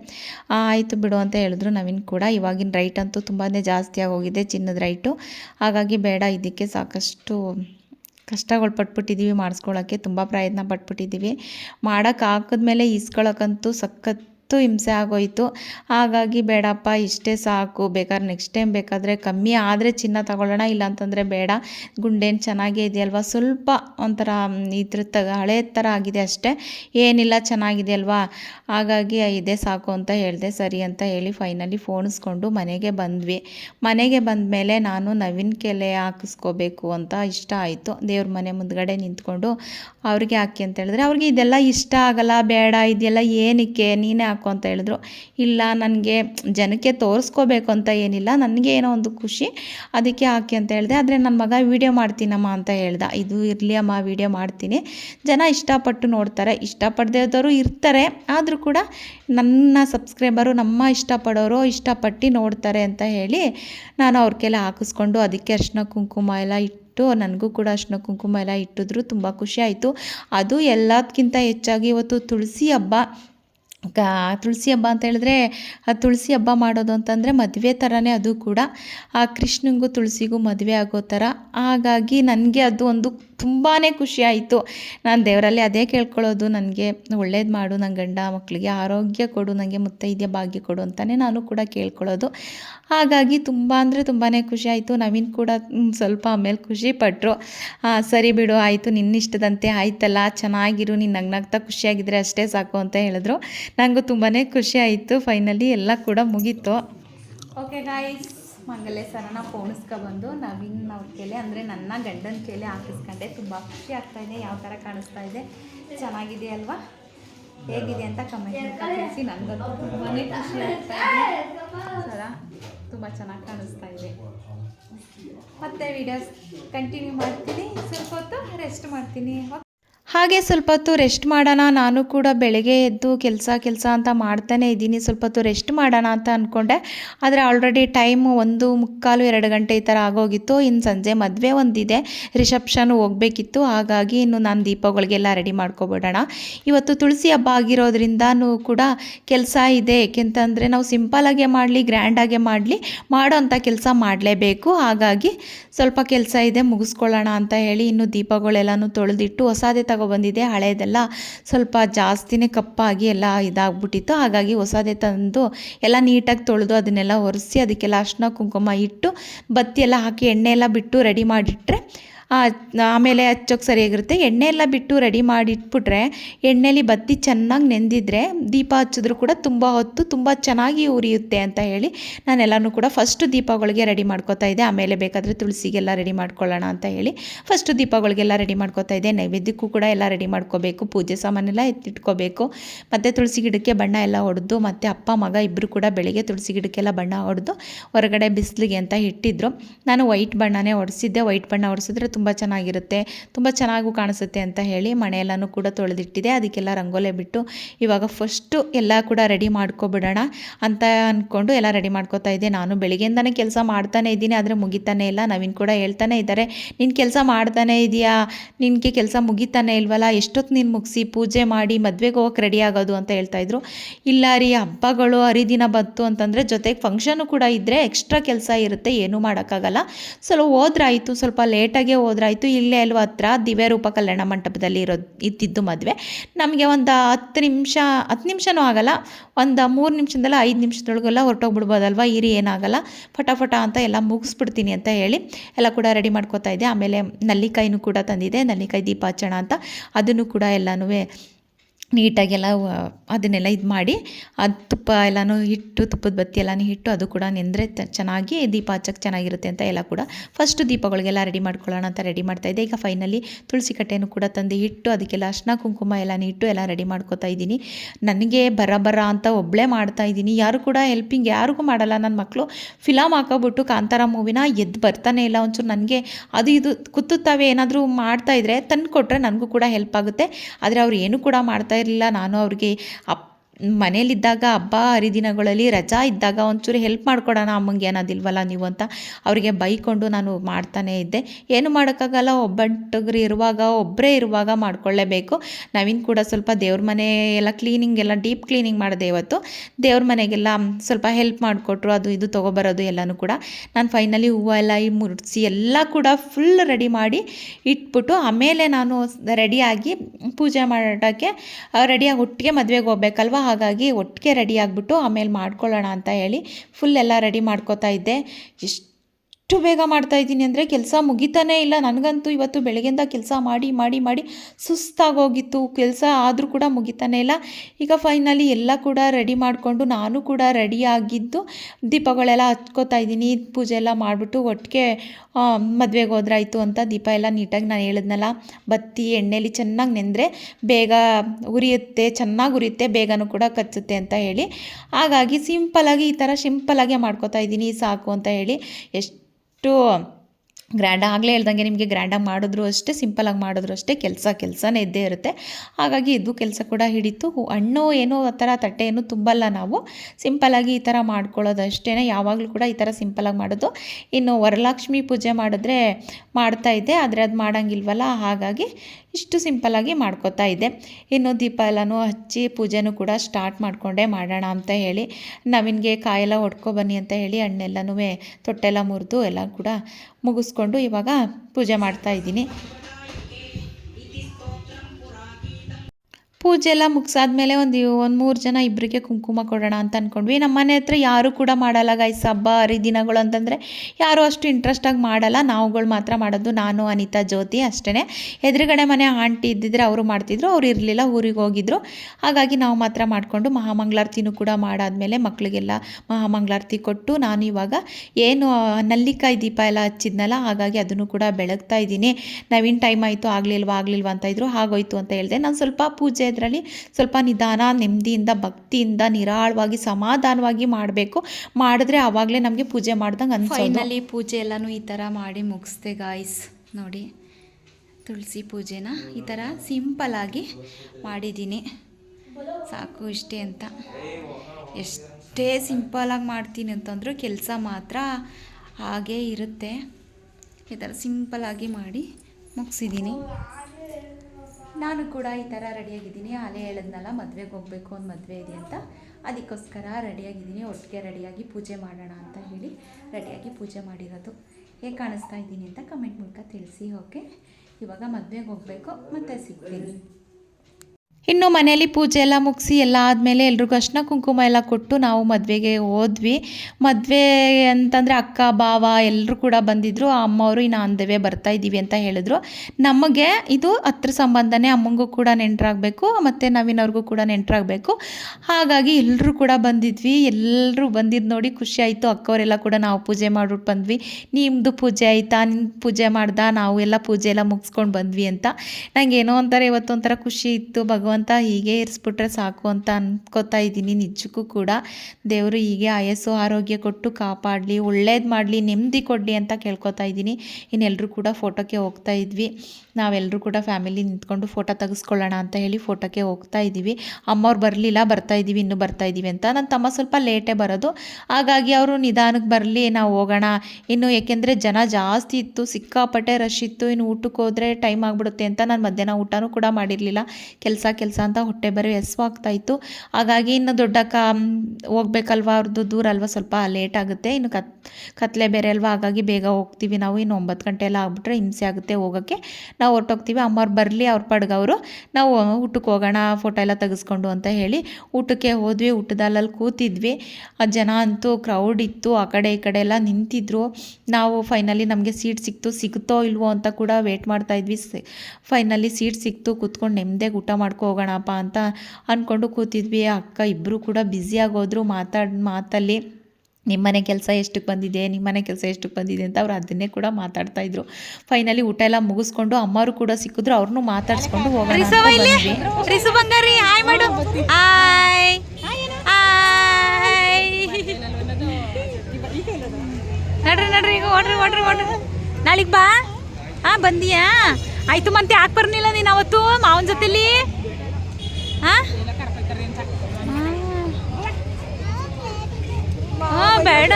ಆಯಿತು ಬಿಡು ಅಂತ ಹೇಳಿದ್ರು ನವೀನ್ ಕೂಡ. ಇವಾಗಿನ ರೈಟ್ ಅಂತೂ ತುಂಬಾ ಜಾಸ್ತಿ ಆಗೋಗಿದೆ, ಚಿನ್ನದ ರೈಟು ಹಾಗಾಗಿ ಬೇಡ ಇದಕ್ಕೆ ಸಾಕಷ್ಟು ಕಷ್ಟಗಳು ಪಟ್ಬಿಟ್ಟಿದ್ದೀವಿ ಮಾಡಿಸ್ಕೊಳ್ಳೋಕ್ಕೆ ತುಂಬ ಪ್ರಯತ್ನ ಪಟ್ಬಿಟ್ಟಿದ್ದೀವಿ. ಮಾಡೋಕ್ಕೆ ಹಾಕಿದ್ಮೇಲೆ ಇಸ್ಕೊಳಕ್ಕಂತೂ ಸಖತ್ತು ಹಿಂಸೆ ಆಗೋಯಿತು. ಹಾಗಾಗಿ ಬೇಡಪ್ಪ, ಇಷ್ಟೇ ಸಾಕು. ಬೇಕಾದ್ರೆ ನೆಕ್ಸ್ಟ್ ಟೈಮ್ ಬೇಕಾದರೆ ಕಮ್ಮಿ, ಆದರೆ ಚಿನ್ನ ತಗೊಳ್ಳೋಣ ಇಲ್ಲ ಅಂತಂದರೆ ಬೇಡ. ಗುಂಡೇನು ಚೆನ್ನಾಗೇ ಇದೆಯಲ್ವಾ? ಸ್ವಲ್ಪ ಒಂಥರ ಇದ್ರ ತ, ಹಳೆ ಥರ ಆಗಿದೆ ಅಷ್ಟೇ. ಏನಿಲ್ಲ ಚೆನ್ನಾಗಿದೆ ಅಲ್ವಾ ಹಾಗಾಗಿ ಇದೇ ಸಾಕು ಅಂತ ಹೇಳಿದೆ, ಸರಿ ಅಂತ ಹೇಳಿ ಫೈನಲಿ ಫೋಣಿಸ್ಕೊಂಡು ಮನೆಗೆ ಬಂದ್ವಿ. ಮನೆಗೆ ಬಂದ ಮೇಲೆ ನಾನು ನವೀನ್ ಕೆಲೆ ಹಾಕಿಸ್ಕೋಬೇಕು ಅಂತ ಇಷ್ಟ ಆಯಿತು. ದೇವ್ರ ಮನೆ ಮುಂದ್ಗಡೆ ನಿಂತ್ಕೊಂಡು ಅವ್ರಿಗೆ ಹಾಕಿ ಅಂತ ಹೇಳಿದ್ರೆ, ಅವ್ರಿಗೆ ಇದೆಲ್ಲ ಇಷ್ಟ ಆಗಲ್ಲ, ಬೇಡ, ಇದೆಲ್ಲ ಏನಕ್ಕೆ? ನೀನೇ ಅಂತ ಹೇಳಿದ್ರು. ಇಲ್ಲ, ನನಗೆ ಜನಕ್ಕೆ ತೋರಿಸ್ಕೋಬೇಕು ಅಂತ ಏನಿಲ್ಲ, ನನಗೆ ಏನೋ ಒಂದು ಖುಷಿ, ಅದಕ್ಕೆ ಹಾಕಿ ಅಂತ ಹೇಳಿದೆ. ಆದರೆ ನನ್ನ ಮಗ ವೀಡಿಯೋ ಮಾಡ್ತೀನಮ್ಮ ಅಂತ ಹೇಳ್ದ. ಇದು ಇರಲಿ ಅಮ್ಮ ವೀಡಿಯೋ ಮಾಡ್ತೀನಿ. ಜನ ಇಷ್ಟಪಟ್ಟು ನೋಡ್ತಾರೆ. ಇಷ್ಟಪಡದೇ ಇದ್ದವರು ಇರ್ತಾರೆ. ಆದರೂ ಕೂಡ ನನ್ನ ಸಬ್ಸ್ಕ್ರೈಬರು ನಮ್ಮ ಇಷ್ಟಪಡೋರು ಇಷ್ಟಪಟ್ಟು ನೋಡ್ತಾರೆ ಅಂತ ಹೇಳಿ ನಾನು ಅವ್ರಿಗೆಲ್ಲ ಹಾಕಿಸ್ಕೊಂಡು ಅದಕ್ಕೆ ಅರ್ಶಿನ ಕುಂಕುಮ ಎಲ್ಲ ಇಟ್ಟು, ನನಗೂ ಕೂಡ ಅರ್ಶಿನ ಕುಂಕುಮ ಎಲ್ಲ ಇಟ್ಟಿದ್ರು. ತುಂಬ ಖುಷಿ ಆಯಿತು. ಅದು ಎಲ್ಲದಕ್ಕಿಂತ ಹೆಚ್ಚಾಗಿ ಇವತ್ತು ತುಳಸಿ ಹಬ್ಬ. ಕ, ತುಳಸಿ ಹಬ್ಬ ಅಂತ ಹೇಳಿದ್ರೆ, ಆ ತುಳಸಿ ಹಬ್ಬ ಮಾಡೋದು ಅಂತಂದರೆ ಮದುವೆ ಥರನೇ ಅದು ಕೂಡ. ಆ ಕೃಷ್ಣನಿಗೂ ತುಳಸಿಗೂ ಮದುವೆ ಆಗೋ ಥರ. ಹಾಗಾಗಿ ನನಗೆ ಅದು ಒಂದು ತುಂಬಾ ಖುಷಿ ಆಯಿತು. ನಾನು ದೇವರಲ್ಲಿ ಅದೇ ಕೇಳ್ಕೊಳ್ಳೋದು, ನನಗೆ ಒಳ್ಳೇದು ಮಾಡು ನನ್ನ ಗಂಡ ಮಕ್ಕಳಿಗೆ ಆರೋಗ್ಯ ಕೊಡು ನನಗೆ ಮುತ್ತೈದೆಯ ಭಾಗ್ಯ ಕೊಡು ಅಂತಲೇ ನಾನು ಕೂಡ ಕೇಳ್ಕೊಳ್ಳೋದು. ಹಾಗಾಗಿ ತುಂಬ ಅಂದರೆ ತುಂಬಾ ಖುಷಿ ಆಯಿತು. ನವೀನ್ ಕೂಡ ಸ್ವಲ್ಪ ಆಮೇಲೆ ಖುಷಿ ಪಟ್ಟರು ಸರಿ ಬಿಡು, ಆಯಿತು, ನಿನ್ನಿಷ್ಟದಂತೆ ಆಯ್ತಲ್ಲ, ಚೆನ್ನಾಗಿರು, ನೀನು ನಗ್ನಗ್ತಾ ಖುಷಿಯಾಗಿದ್ದರೆ ಅಷ್ಟೇ ಸಾಕು ಅಂತ ಹೇಳಿದ್ರು. ನನಗೂ ತುಂಬಾ ಖುಷಿ ಆಯಿತು. ಫೈನಲಿ ಎಲ್ಲ ಕೂಡ ಮುಗೀತು. ಓಕೆ ಗಾಯ್ಸ್ ಮಂಗಲೆ ಸರನ ಪೋಣಿಸ್ಕೊಬಂದು ನವೀನ್ ಅವ್ರ ಕೇಳಿ, ಅಂದರೆ ನನ್ನ ಗಂಡನ ಕೇಳಿ ಹಾಕಿಸ್ಕೊಂಡೆ. ತುಂಬ ಖುಷಿ ಆಗ್ತಾ ಇದೆ, ಯಾವ ಥರ ಕಾಣಿಸ್ತಾ ಇದೆ. ಚೆನ್ನಾಗಿದೆ ಅಲ್ವಾ ಹೇಗಿದೆ ಅಂತ ಕಮೆಂಟ್ ಕಳಿಸಿ ನನಗಂತೂ ತುಂಬಾ ಖುಷಿ ಆಗ್ತಾ ಇದೆ. ಸರ, ತುಂಬ ಚೆನ್ನಾಗಿ ಕಾಣಿಸ್ತಾ ಇದೆ. ಮತ್ತೆ ವಿಡಿಯೋಸ್ ಕಂಟಿನ್ಯೂ ಮಾಡ್ತೀನಿ. ಸ್ವಲ್ಪ ಹೊತ್ತು ರೆಸ್ಟ್ ಮಾಡ್ತೀನಿ. ಹಾಗೆ ಸ್ವಲ್ಪ ಹೊತ್ತು ರೆಸ್ಟ್ ಮಾಡೋಣ, ನಾನು ಕೂಡ ಬೆಳಗ್ಗೆ ಎದ್ದು ಕೆಲಸ ಕೆಲಸ ಅಂತ ಮಾಡ್ತಾನೆ ಇದ್ದೀನಿ. ಸ್ವಲ್ಪ ಹೊತ್ತು ರೆಸ್ಟ್ ಮಾಡೋಣ ಅಂತ ಅಂದ್ಕೊಂಡೆ ಆದರೆ ಆಲ್ರೆಡಿ ಟೈಮು ಒಂದು ಮುಕ್ಕಾಲು ಎರಡು ಗಂಟೆ ಈ ಥರ ಆಗೋಗಿತ್ತು. ಇನ್ನು ಸಂಜೆ ಮದುವೆ ಒಂದಿದೆ. ರಿಸೆಪ್ಷನ್ ಹೋಗಬೇಕಿತ್ತು. ಹಾಗಾಗಿ ಇನ್ನು ನಾನು ದೀಪಗಳಿಗೆಲ್ಲ ರೆಡಿ ಮಾಡ್ಕೊಬಿಡೋಣ. ಇವತ್ತು ತುಳಸಿ ಹಬ್ಬ ಆಗಿರೋದ್ರಿಂದನೂ ಕೂಡ ಕೆಲಸ ಇದೆ. ಏಕೆಂತಂದರೆ ನಾವು ಸಿಂಪಲಾಗೆ ಮಾಡಲಿ ಗ್ರ್ಯಾಂಡಾಗೆ ಮಾಡಲಿ ಮಾಡೋ ಅಂಥ ಕೆಲಸ ಮಾಡಲೇಬೇಕು. ಹಾಗಾಗಿ ಸ್ವಲ್ಪ ಕೆಲಸ ಇದೆ, ಮುಗಿಸ್ಕೊಳ್ಳೋಣ ಅಂತ ಹೇಳಿ ಇನ್ನು ದೀಪಗಳೆಲ್ಲನೂ ತೊಳೆದಿಟ್ಟು ಹೊಸದೇ ತಗೊಬಂದಿದೆ ಹಳೆಯದೆಲ್ಲ ಸ್ವಲ್ಪ ಜಾಸ್ತಿನೇ ಕಪ್ಪಾಗಿ ಎಲ್ಲ ಇದಾಗ್ಬಿಟ್ಟಿತ್ತು. ಹಾಗಾಗಿ ಹೊಸದೇ ತಂದು ಎಲ್ಲ ನೀಟಾಗಿ ತೊಳೆದು ಅದನ್ನೆಲ್ಲ ಒರೆಸಿ ಅದಕ್ಕೆಲ್ಲ ಅರ್ಶಿನ ಕುಂಕುಮ ಇಟ್ಟು ಬತ್ತಿ ಎಲ್ಲ ಹಾಕಿ ಎಣ್ಣೆ ಎಲ್ಲ ಬಿಟ್ಟು ರೆಡಿ ಮಾಡಿಟ್ರೆ ಆ, ಆಮೇಲೆ ಹಚ್ಚೋಕೆ ಸರಿಯಾಗಿರುತ್ತೆ. ಎಣ್ಣೆ ಎಲ್ಲ ಬಿಟ್ಟು ರೆಡಿ ಮಾಡಿ ಇಟ್ಬಿಟ್ರೆ ಎಣ್ಣೆಲಿ ಬತ್ತಿ ಚೆನ್ನಾಗಿ ನೆಂದಿದ್ರೆ ದೀಪ ಹಚ್ಚಿದ್ರು ಕೂಡ ತುಂಬ ಹೊತ್ತು ತುಂಬ ಚೆನ್ನಾಗಿ ಉರಿಯುತ್ತೆ ಅಂತ ಹೇಳಿ ನಾನೆಲ್ಲನೂ ಕೂಡ ಫಸ್ಟು ದೀಪಗಳಿಗೆ ರೆಡಿ ಮಾಡ್ಕೋತಾ ಇದ್ದೆ. ಆಮೇಲೆ ಬೇಕಾದರೆ ತುಳಸಿಗೆಲ್ಲ ರೆಡಿ ಮಾಡ್ಕೊಳ್ಳೋಣ ಅಂತ ಹೇಳಿ ಫಸ್ಟು ದೀಪಗಳಿಗೆಲ್ಲ ರೆಡಿ ಮಾಡ್ಕೋತಾ ಇದ್ದೆ. ನೈವೇದ್ಯಕ್ಕೂ ಕೂಡ ಎಲ್ಲ ರೆಡಿ ಮಾಡ್ಕೋಬೇಕು. ಪೂಜೆ ಸಾಮಾನೆಲ್ಲ ಎತ್ತಿಟ್ಕೋಬೇಕು. ಮತ್ತು ತುಳಸಿ ಗಿಡಕ್ಕೆ ಬಣ್ಣ ಎಲ್ಲ ಹೊಡೆದು ಮತ್ತು ಅಪ್ಪ, ಮಗ ಇಬ್ಬರು ಕೂಡ ಬೆಳಿಗ್ಗೆ ತುಳಸಿ ಗಿಡಕ್ಕೆಲ್ಲ ಬಣ್ಣ ಹೊಡೆದು ಹೊರಗಡೆ ಬಿಸಿಲಿಗೆ ಅಂತ ಇಟ್ಟಿದ್ರು. ನಾನು ವೈಟ್ ಬಣ್ಣನೇ ಹೊಡೆಸಿದ್ದೆ ವೈಟ್ ಬಣ್ಣ ಹೊಡೆಸಿದ್ರೆ ತುಂಬ ಚೆನ್ನಾಗಿರುತ್ತೆ, ತುಂಬ ಚೆನ್ನಾಗೂ ಕಾಣಿಸುತ್ತೆ ಅಂತ ಹೇಳಿ ಮನೆಯೆಲ್ಲನೂ ಕೂಡ ತೊಳೆದಿಟ್ಟಿದೆ. ಅದಕ್ಕೆಲ್ಲ ರಂಗೋಲೆ ಬಿಟ್ಟು ಇವಾಗ ಫಸ್ಟು ಎಲ್ಲ ಕೂಡ ರೆಡಿ ಮಾಡ್ಕೊಬಿಡೋಣ ಅಂತ ಅಂದ್ಕೊಂಡು ಎಲ್ಲ ರೆಡಿ ಮಾಡ್ಕೋತಾ ಇದ್ದೆ. ನಾನು ಬೆಳಿಗ್ಗೆಯಿಂದನೇ ಕೆಲಸ ಮಾಡ್ತಾನೆ ಇದ್ದೀನಿ, ಆದರೆ ಮುಗಿತಾನೆ ಇಲ್ಲ. ನವೀನ್ ಕೂಡ ಹೇಳ್ತಾನೆ ಇದ್ದಾರೆ, ನೀನು ಕೆಲಸ ಮಾಡ್ತಾನೆ ಇದೆಯಾ? ನಿನಗೆ ಕೆಲಸ ಮುಗಿತಾನೆ ಇಲ್ವಲ್ಲ? ಎಷ್ಟೊತ್ತು ನೀನು ಮುಗಿಸಿ ಪೂಜೆ ಮಾಡಿ ಮದುವೆಗೆ ಹೋಗಕ್ಕೆ ರೆಡಿ ಆಗೋದು? ಅಂತ ಹೇಳ್ತಾಯಿದ್ರು ಇಲ್ಲ ರೀ, ಹಬ್ಬಗಳು ಹರಿದಿನ ಬಂತು ಅಂತಂದರೆ ಜೊತೆಗೆ ಫಂಕ್ಷನು ಕೂಡ ಇದ್ದರೆ ಎಕ್ಸ್ಟ್ರಾ ಕೆಲಸ ಇರುತ್ತೆ, ಏನೂ ಮಾಡೋಕ್ಕಾಗಲ್ಲ. ಸ್ವಲ್ಪ ಹೋದ್ರಾಯಿತು, ಸ್ವಲ್ಪ ಲೇಟಾಗೆ ಹೋದ್ರಾಯ್ತು, ಇಲ್ಲೇ ಅಲ್ವಾ ಹತ್ರ ದಿವ್ಯ ರೂಪ ಕಲ್ಯಾಣ ಮಂಟಪದಲ್ಲಿ ಇರೋದು, ಇದ್ದಿದ್ದು ಮದುವೆ. ನಮಗೆ ಒಂದು ಹತ್ತು ನಿಮಿಷ, ಹತ್ತು ನಿಮಿಷನೂ ಆಗಲ್ಲ, ಒಂದು ಮೂರು ನಿಮಿಷದಲ್ಲ ಐದು ನಿಮಿಷದೊಳಗೆಲ್ಲ ಹೊರಟೋಗ್ಬಿಡ್ಬೋದಲ್ವ, ಇರಿ ಏನಾಗಲ್ಲ, ಫಟಾಫಟ ಅಂತ ಎಲ್ಲ ಮುಗಿಸ್ಬಿಡ್ತೀನಿ ಅಂತ ಹೇಳಿ ಎಲ್ಲ ಕೂಡ ರೆಡಿ ಮಾಡ್ಕೋತಾ ಇದ್ದೆ. ಆಮೇಲೆ ನಲ್ಲಿಕಾಯಿನೂ ಕೂಡ ತಂದಿದೆ ನಲ್ಲಿಕಾಯಿ ದೀಪ ಹಚ್ಚೋಣ ಅಂತ, ಅದನ್ನು ಕೂಡ ಎಲ್ಲನೂ ನೀಟಾಗೆಲ್ಲ, ವ- ಅದನ್ನೆಲ್ಲ ಇದು ಮಾಡಿ, ಅದು ತುಪ್ಪ ಎಲ್ಲನೂ ಇಟ್ಟು ತುಪ್ಪದ ಬತ್ತಿ ಎಲ್ಲನೂ ಇಟ್ಟು ಅದು ಕೂಡ ನೆಂದರೆ ಚೆನ್ನಾಗಿ ದೀಪ ಹಚ್ಚಕ್ಕೆ ಚೆನ್ನಾಗಿರುತ್ತೆ ಅಂತ ಎಲ್ಲ ಕೂಡ. ಫಸ್ಟು ದೀಪಗಳಿಗೆಲ್ಲ ರೆಡಿ ಮಾಡ್ಕೊಳ್ಳೋಣ ಅಂತ ರೆಡಿ ಮಾಡ್ತಾಯಿದ್ದೆ ಈಗ ಫೈನಲಿ ತುಳಸಿ ಕಟ್ಟೆಯನ್ನು ಕೂಡ ತಂದು ಇಟ್ಟು ಅದಕ್ಕೆಲ್ಲ ಅರ್ಶಿನ, ಕುಂಕುಮ ಎಲ್ಲನೂ ಇಟ್ಟು ಎಲ್ಲ ರೆಡಿ ಮಾಡ್ಕೋತಾ ಇದ್ದೀನಿ. ನನಗೆ ಬರ ಬರ ಅಂತ ಒಬ್ಬಳೇ ಮಾಡ್ತಾ ಇದ್ದೀನಿ. ಯಾರು ಕೂಡ ಹೆಲ್ಪಿಂಗ್ ಯಾರಿಗೂ ಮಾಡಲ್ಲ. ನನ್ನ ಮಕ್ಕಳು ಫಿಲಮ್ ಹಾಕೋಬಿಟ್ಟು ಕಾಂತಾರ ಮೂವಿನ ಎದ್ದು ಬರ್ತಾನೆ ಇಲ್ಲ. ಒಂಚೂರು ನನಗೆ ಅದು ಇದು ಕುತ್ತುತ್ತವೆ ಏನಾದರೂ ಮಾಡ್ತಾ ಇದ್ರೆ ತಂದು ಕೊಟ್ಟರೆ ನನಗೂ ಕೂಡ ಹೆಲ್ಪ್ ಆಗುತ್ತೆ. ಆದರೆ ಅವ್ರು ಏನೂ ಕೂಡ ಮಾಡ್ತಾ ಇರಲಿಲ್ಲ. ನಾನು ಅವ್ರಿಗೆ ಅಪ್ ಮನೇಲಿದ್ದಾಗ ಹಬ್ಬ, ಹರಿದಿನಗಳಲ್ಲಿ ರಜಾ ಇದ್ದಾಗ ಒಂಚೂರು ಹೆಲ್ಪ್ ಮಾಡ್ಕೊಡೋಣ ಅಮ್ಮಂಗೆ ಅನ್ನೋದಿಲ್ವಲ್ಲ ನೀವು ಅಂತ ಅವರಿಗೆ ಬೈಕೊಂಡು ನಾನು ಮಾಡ್ತಾನೇ ಇದ್ದೆ. ಏನು ಮಾಡೋಕ್ಕಾಗಲ್ಲ, ಒಬ್ಬಂಟಗ್ರು ಇರುವಾಗ ಒಬ್ಬರೇ ಇರುವಾಗ ಮಾಡಿಕೊಳ್ಳೇಬೇಕು. ನವೀನ್ ಕೂಡ ಸ್ವಲ್ಪ ದೇವ್ರ ಮನೆ ಎಲ್ಲ ಕ್ಲೀನಿಂಗ್ ಎಲ್ಲ ಡೀಪ್ ಕ್ಲೀನಿಂಗ್ ಮಾಡಿದೆ ಇವತ್ತು. ದೇವ್ರ ಮನೆಗೆಲ್ಲ ಸ್ವಲ್ಪ ಹೆಲ್ಪ್ ಮಾಡಿಕೊಟ್ರು, ಅದು ಇದು ತೊಗೊಬರೋದು ಎಲ್ಲನೂ ಕೂಡ. ನಾನು ಫೈನಲಿ ಹೂವು ಎಲ್ಲ ಈ ಮುಡಿಸಿ ಎಲ್ಲ ಕೂಡ ಫುಲ್ ರೆಡಿ ಮಾಡಿ ಇಟ್ಬಿಟ್ಟು ಆಮೇಲೆ ನಾನು ರೆಡಿಯಾಗಿ ಪೂಜೆ ಮಾಡೋಕ್ಕೆ ರೆಡಿಯಾಗಿ ಒಟ್ಟಿಗೆ ಮದುವೆಗೆ ಹೋಗ್ಬೇಕಲ್ವ? ಹಾಗಾಗಿ ಒಟ್ಟಿಗೆ ರೆಡಿ ಆಗಿಬಿಟ್ಟು ಆಮೇಲೆ ಮಾಡ್ಕೊಳ್ಳೋಣ ಅಂತ ಹೇಳಿ ಫುಲ್ ಎಲ್ಲ ರೆಡಿ ಮಾಡ್ಕೋತಾ ಇದ್ದೆ. ಎಷ್ಟು ಎಷ್ಟು ಬೇಗ ಮಾಡ್ತಾ ಇದ್ದೀನಿ ಅಂದರೆ ಕೆಲಸ ಮುಗಿತಾನೇ ಇಲ್ಲ. ನನಗಂತೂ ಇವತ್ತು ಬೆಳಗ್ಗೆಯಿಂದ ಕೆಲಸ ಮಾಡಿ ಮಾಡಿ ಮಾಡಿ ಸುಸ್ತಾಗೋಗಿತ್ತು. ಕೆಲಸ ಆದರೂ ಕೂಡ ಮುಗಿತಾನೇ ಇಲ್ಲ. ಈಗ ಫೈನಲಿ ಎಲ್ಲ ಕೂಡ ರೆಡಿ ಮಾಡಿಕೊಂಡು ನಾನು ಕೂಡ ರೆಡಿ ಆಗಿದ್ದು ದೀಪಗಳೆಲ್ಲ ಹಚ್ಕೋತಾ ಇದ್ದೀನಿ. ಪೂಜೆ ಎಲ್ಲ ಮಾಡಿಬಿಟ್ಟು ಒಟ್ಟಿಗೆ ಮದುವೆಗೆ ಹೋದ್ರಾಯ್ತು ಅಂತ ದೀಪ ಎಲ್ಲ ನೀಟಾಗಿ ನಾನು ಹೇಳಿದ್ನಲ್ಲ. ಬತ್ತಿ, ಎಣ್ಣೆಲಿ ಚೆನ್ನಾಗಿ ನೆಂದರೆ ಬೇಗ ಉರಿಯುತ್ತೆ, ಚೆನ್ನಾಗಿ ಉರಿಯುತ್ತೆ, ಬೇಗನೂ ಕೂಡ ಕಚ್ಚುತ್ತೆ ಅಂತ ಹೇಳಿ. ಹಾಗಾಗಿ ಸಿಂಪಲಾಗಿ ಈ ಥರ ಸಿಂಪಲಾಗೆ ಮಾಡ್ಕೋತಾ ಇದ್ದೀನಿ. ಸಾಕು ಅಂತ ಹೇಳಿ ಎಷ್ಟು ಗ್ರ್ಯಾಂಡ್ ಆಗಲೇ ಇಲ್ದಂಗೆ ನಿಮಗೆ ಗ್ರ್ಯಾಂಡಾಗಿ ಮಾಡಿದ್ರು ಅಷ್ಟೇ ಸಿಂಪಲಾಗಿ ಮಾಡಿದ್ರು ಅಷ್ಟೇ ಕೆಲಸ, ಕೆಲಸನೇ ಇದ್ದೇ ಇರುತ್ತೆ. ಹಾಗಾಗಿ ಇದು ಕೆಲಸ ಕೂಡ ಹಿಡಿತು. ಹಣ್ಣು ಏನೋ ಆ ಥರ ತಟ್ಟೆ ಏನೂ ತುಂಬಲ್ಲ ನಾವು. ಸಿಂಪಲಾಗಿ ಈ ಥರ ಮಾಡ್ಕೊಳ್ಳೋದು ಅಷ್ಟೇ ಯಾವಾಗಲೂ ಕೂಡ ಈ ಥರ ಸಿಂಪಲಾಗಿ ಮಾಡೋದು. ಇನ್ನು ವರಲಕ್ಷ್ಮಿ ಪೂಜೆ ಮಾಡಿದ್ರೆ ಮಾಡ್ತಾ ಇದ್ದೆ, ಆದರೆ ಅದು ಮಾಡೋಂಗಿಲ್ವಲ್ಲ. ಹಾಗಾಗಿ ಇಷ್ಟು ಸಿಂಪಲ್ಲಾಗಿ ಮಾಡ್ಕೋತಾ ಇದ್ದೆ. ಇನ್ನು ದೀಪ ಎಲ್ಲನೂ ಹಚ್ಚಿ ಪೂಜೆನೂ ಕೂಡ ಸ್ಟಾರ್ಟ್ ಮಾಡಿಕೊಂಡೆ ಮಾಡೋಣ ಅಂತ ಹೇಳಿ. ನವೀನ್ಗೆ ಕಾಯೆಲ್ಲ ಹೊಡ್ಕೊ ಬನ್ನಿ ಅಂತ ಹೇಳಿ ಹಣ್ಣೆಲ್ಲನೂ ತೊಟ್ಟೆಲ್ಲ ಮುರಿದು ಎಲ್ಲ ಕೂಡ ಮುಗಿಸ್ಕೊಂಡು ಇವಾಗ ಪೂಜೆ ಮಾಡ್ತಾ ಇದ್ದೀನಿ. ಪೂಜೆ ಎಲ್ಲ ಮುಗಿಸಾದ್ಮೇಲೆ ಒಂದು ಒಂದು ಮೂರು ಜನ ಇಬ್ಬರಿಗೆ ಕುಂಕುಮ ಕೊಡೋಣ ಅಂತ ಅಂದ್ಕೊಂಡ್ವಿ ನಮ್ಮ ಮನೆ ಹತ್ರ ಯಾರೂ ಕೂಡ ಮಾಡಲ್ಲ ಗೈಸ್ ಹಬ್ಬ, ಹರಿದಿನಗಳು ಅಂತಂದರೆ ಯಾರೂ ಅಷ್ಟು ಇಂಟ್ರೆಸ್ಟಾಗಿ ಮಾಡಲ್ಲ. ನಾವುಗಳು ಮಾತ್ರ ಮಾಡೋದು. ನಾನು, ಅನಿತಾ, ಜ್ಯೋತಿ ಅಷ್ಟೇ ಎದುರುಗಡೆ ಮನೆ ಆಂಟಿ ಇದ್ದಿದ್ರೆ ಅವರು ಮಾಡ್ತಿದ್ರು. ಅವ್ರು ಇರಲಿಲ್ಲ, ಊರಿಗೆ ಹೋಗಿದ್ರು. ಹಾಗಾಗಿ ನಾವು ಮಾತ್ರ ಮಾಡಿಕೊಂಡು ಮಹಾಮಂಗಳಾರತಿನೂ ಕೂಡ ಮಾಡಾದಮೇಲೆ ಮಕ್ಕಳಿಗೆಲ್ಲ ಮಹಾಮಂಗಳಾರತಿ ಕೊಟ್ಟು ನಾನು ಇವಾಗ ಏನು ನಲ್ಲಿಕಾಯಿ ದೀಪ ಎಲ್ಲ ಹಚ್ಚಿದ್ನಲ್ಲ, ಹಾಗಾಗಿ ಅದನ್ನು ಕೂಡ ಬೆಳಗ್ತಾ ಇದ್ದೀನಿ. ನವೀನ್ ಟೈಮ್ ಆಯಿತು, ಆಗಲಿಲ್ವ, ಆಗಲಿಲ್ವಾ ಅಂತ ಇದ್ರು. ಹಾಗೋಯ್ತು ಅಂತ ಹೇಳಿದೆ. ನಾನು ಸ್ವಲ್ಪ ಪೂಜೆ ಇದರಲ್ಲಿ ಸ್ವಲ್ಪ ನಿಧಾನ, ನೆಮ್ಮದಿಯಿಂದ, ಭಕ್ತಿಯಿಂದ, ನಿರಾಳವಾಗಿ, ಸಮಾಧಾನವಾಗಿ ಮಾಡಬೇಕು. ಮಾಡಿದ್ರೆ ಆವಾಗಲೇ ನಮಗೆ ಪೂಜೆ ಮಾಡ್ದಂಗೆ ಅನ್ಸೋದು. ಪೂಜೆ ಎಲ್ಲನೂ ಈ ಥರ ಮಾಡಿ ಮುಗಿಸ್ದೆ ಗಾಯ್ಸ್ ನೋಡಿ, ತುಳಸಿ ಪೂಜೆನ ಈ ಥರ ಸಿಂಪಲಾಗಿ ಮಾಡಿದ್ದೀನಿ. ಸಾಕು ಇಷ್ಟೇ ಅಂತ. ಎಷ್ಟೇ ಸಿಂಪಲಾಗಿ ಮಾಡ್ತೀನಿ ಅಂತಂದರೂ ಕೆಲಸ ಮಾತ್ರ ಹಾಗೇ ಇರುತ್ತೆ. ಈ ಥರ ಸಿಂಪಲಾಗಿ ಮಾಡಿ ಮುಗಿಸಿದ್ದೀನಿ. ನಾನು ಕೂಡ ಈ ಥರ ರೆಡಿಯಾಗಿದ್ದೀನಿ. ಅಲೆ ಹೇಳಿದ್ನಲ್ಲ, ಮದುವೆಗೆ ಹೋಗಬೇಕು ಒಂದು ಮದುವೆ ಇದೆ ಅಂತ. ಅದಕ್ಕೋಸ್ಕರ ರೆಡಿಯಾಗಿದ್ದೀನಿ. ಒಟ್ಟಿಗೆ ರೆಡಿಯಾಗಿ ಪೂಜೆ ಮಾಡೋಣ ಅಂತ ಹೇಳಿ ರೆಡಿಯಾಗಿ ಪೂಜೆ ಮಾಡಿರೋದು. ಹೇಗೆ ಕಾಣಿಸ್ತಾ ಇದ್ದೀನಿ ಅಂತ ಕಮೆಂಟ್ ಮೂಲಕ ತಿಳಿಸಿ, ಓಕೆ? ಇವಾಗ ಮದುವೆಗೆ ಹೋಗಬೇಕು, ಮತ್ತೆ ಸಿಗ್ತೀನಿ. ಇನ್ನು ಮನೆಯಲ್ಲಿ ಪೂಜೆ ಎಲ್ಲ ಮುಗಿಸಿ ಎಲ್ಲ ಆದಮೇಲೆ ಎಲ್ರಿಗೂ ಅರ್ಶಿನ ಕುಂಕುಮ ಎಲ್ಲ ಕೊಟ್ಟು ನಾವು ಮದುವೆಗೆ ಹೋದ್ವಿ. ಮದುವೆ ಅಂತಂದರೆ ಅಕ್ಕ, ಭಾವ ಎಲ್ಲರೂ ಕೂಡ ಬಂದಿದ್ದರು ಅಮ್ಮವರು ಇನ್ನು ಅಂದವೇ ಬರ್ತಾ ಇದ್ದೀವಿ ಅಂತ ಹೇಳಿದ್ರು. ನಮಗೆ ಇದು ಹತ್ರ ಸಂಬಂಧನೇ, ಅಮ್ಮಂಗೂ ಕೂಡ ನೆಂಟರಾಗಬೇಕು, ಮತ್ತು ನವೀನವ್ರಿಗೂ ಕೂಡ ನೆಂಟರಾಗಬೇಕು. ಹಾಗಾಗಿ ಎಲ್ಲರೂ ಕೂಡ ಬಂದಿದ್ವಿ. ಎಲ್ಲರೂ ಬಂದಿದ್ದು ನೋಡಿ ಖುಷಿ ಆಯಿತು. ಅಕ್ಕವರೆಲ್ಲ ಕೂಡ ನಾವು ಪೂಜೆ ಮಾಡಿಬಿಟ್ಟು ಬಂದ್ವಿ. ನಿಮ್ಮದು ಪೂಜೆ ಆಯಿತಾ? ನಿನ್ನ ಪೂಜೆ ಮಾಡ್ದ? ನಾವು ಎಲ್ಲ ಪೂಜೆ ಎಲ್ಲ ಮುಗಿಸ್ಕೊಂಡು ಬಂದ್ವಿ ಅಂತ. ನನಗೆ ಏನೋ ಒಂಥರ ಇವತ್ತೊಂಥರ ಖುಷಿ ಇತ್ತು. ಭಗವಂತ ಹೀಗೆ ಇರಿಸ್ಬಿಟ್ರೆ ಸಾಕು ಅಂತ ಅನ್ಕೋತಾ ಇದ್ದೀನಿ. ನಿಜಕ್ಕೂ ಕೂಡ ದೇವರು ಹೀಗೆ ಆಯಸ್ಸು, ಆರೋಗ್ಯ ಕೊಟ್ಟು ಕಾಪಾಡಲಿ, ಒಳ್ಳೇದು ಮಾಡಲಿ, ನೆಮ್ಮದಿ ಕೊಡಲಿ ಅಂತ ಕೇಳ್ಕೊತಾ ಇದ್ದೀನಿ. ಇನ್ನೆಲ್ಲರೂ ಕೂಡ ಫೋಟೋಕ್ಕೆ ಹೋಗ್ತಾ ಇದ್ವಿ. ನಾವೆಲ್ಲರೂ ಕೂಡ ಫ್ಯಾಮಿಲಿ ನಿಂತ್ಕೊಂಡು ಫೋಟೋ ತೆಗೆಸ್ಕೊಳ್ಳೋಣ ಅಂತ ಹೇಳಿ ಫೋಟೋಕ್ಕೆ ಹೋಗ್ತಾ ಇದ್ದೀವಿ. ಅಮ್ಮವ್ರು ಬರಲಿಲ್ಲ, ಬರ್ತಾ ಇದ್ದೀವಿ, ಇನ್ನೂ ಬರ್ತಾ ಇದ್ದೀವಿ ಅಂತ. ನನ್ನ ತಮ್ಮ ಸ್ವಲ್ಪ ಲೇಟೇ ಬರೋದು. ಹಾಗಾಗಿ ಅವರು ನಿಧಾನಕ್ಕೆ ಬರಲಿ, ನಾವು ಹೋಗೋಣ. ಇನ್ನು ಏಕೆಂದರೆ ಜನ ಜಾಸ್ತಿ ಇತ್ತು, ಸಿಕ್ಕಾಪಟ್ಟೆ ರಶ್ ಇತ್ತು. ಇನ್ನು ಊಟಕ್ಕೆ ಹೋದರೆ ಟೈಮ್ ಆಗಿಬಿಡುತ್ತೆ ಅಂತ ನಾನು ಮಧ್ಯಾಹ್ನ ಊಟನೂ ಕೂಡ ಮಾಡಿರಲಿಲ್ಲ. ಕೆಲಸ ಕೆಲಸ ಅಂತ ಹೊಟ್ಟೆ ಬರೀ ಹೆಸ್ವಾಗ್ತಾ ಇತ್ತು ಹಾಗಾಗಿ ಇನ್ನು ದೊಡ್ಡಕ್ಕ ಹೋಗ್ಬೇಕಲ್ವಾ? ಅವ್ರದ್ದು ದೂರ ಅಲ್ವಾ? ಸ್ವಲ್ಪ ಲೇಟ್ ಆಗುತ್ತೆ. ಇನ್ನು ಕತ್, ಕತ್ಲೆ ಬೇರೆ ಅಲ್ವಾ? ಹಾಗಾಗಿ ಬೇಗ ಹೋಗ್ತೀವಿ ನಾವು. ಇನ್ನು ಒಂಬತ್ತು ಗಂಟೆ ಎಲ್ಲ ಆಗ್ಬಿಟ್ರೆ ಹಿಂಸೆ ಆಗುತ್ತೆ ಹೋಗೋಕ್ಕೆ. ನಾವು ಹೊರಟೋಗ್ತೀವಿ. ಅಮ್ಮವ್ರು ಬರಲಿ, ಅವ್ರ ಪಡ್ಗವರು ನಾವು ಊಟಕ್ಕೆ ಹೋಗೋಣ ಫೋಟೋ ಎಲ್ಲ ತೆಗೆಸ್ಕೊಂಡು ಅಂತ ಹೇಳಿ ಊಟಕ್ಕೆ ಹೋದ್ವಿ. ಊಟದಲ್ಲಲ್ಲಿ ಕೂತಿದ್ವಿ. ಆ ಜನ ಅಂತೂ ಕ್ರೌಡ್ ಇತ್ತು. ಆ ಕಡೆ ಈ ಕಡೆ ಎಲ್ಲ ನಿಂತಿದ್ರು. ನಾವು ಫೈನಲಿ ನಮಗೆ ಸೀಟ್ ಸಿಕ್ತು. ಸಿಗುತ್ತೋ ಇಲ್ವೋ ಅಂತ ಕೂಡ ವೇಟ್ ಮಾಡ್ತಾ ಇದ್ವಿ. ಫೈನಲಿ ಸೀಟ್ ಸಿಕ್ತು. ಕೂತ್ಕೊಂಡು ನೆಮ್ಮದಿಯಾಗಿ ಊಟ ಮಾಡ್ಕೊ ಹೋಗೋಣಪ್ಪ ಅಂತ ಅಂದ್ಕೊಂಡು ಕೂತಿದ್ವಿ. ಅಕ್ಕ ಇಬ್ಬರು ಕೂಡ ಬ್ಯುಸಿಯಾಗೋದ್ರು ಮಾತಾಡಿ ಮಾತಲ್ಲಿ ನಿಮ್ಮನೆ ಕೆಲಸ ಎಷ್ಟಕ್ಕೆ ಬಂದಿದೆ? ನಿಮ್ಮನೆ ಕೆಲಸ ಎಷ್ಟಕ್ಕೆ ಬಂದಿದೆ? ಅಂತ ಅವ್ರು ಅದನ್ನೇ ಕೂಡ ಮಾತಾಡ್ತಾ ಇದ್ರು. ಫೈನಲಿ ಊಟ ಎಲ್ಲ ಮುಗಿಸ್ಕೊಂಡು ಅಮ್ಮರು ಕೂಡ ಸಿಕ್ಕಿದ್ರು. ಅವ್ರನ್ನೂ ಮಾತಾಡಿಸ್ಕೊಂಡು ನಡ್ರಿ ನಡ್ರಿ ಈಗ ಓಡ್ರಿ ಓಡ್ರಿ ಓಡ್ರಿ. ನಾಳೆಗೆ ಬಾ. ಹಾ ಬಂದಿಯಾ? ಆಯ್ತು ಮತ್ತೆ ಯಾಕೆ ಬರ್ನಿಲ್ಲ ನೀನು ಅವತ್ತು ಮಾವನ ಜೊತೆಲಿ? ಬೇಡ.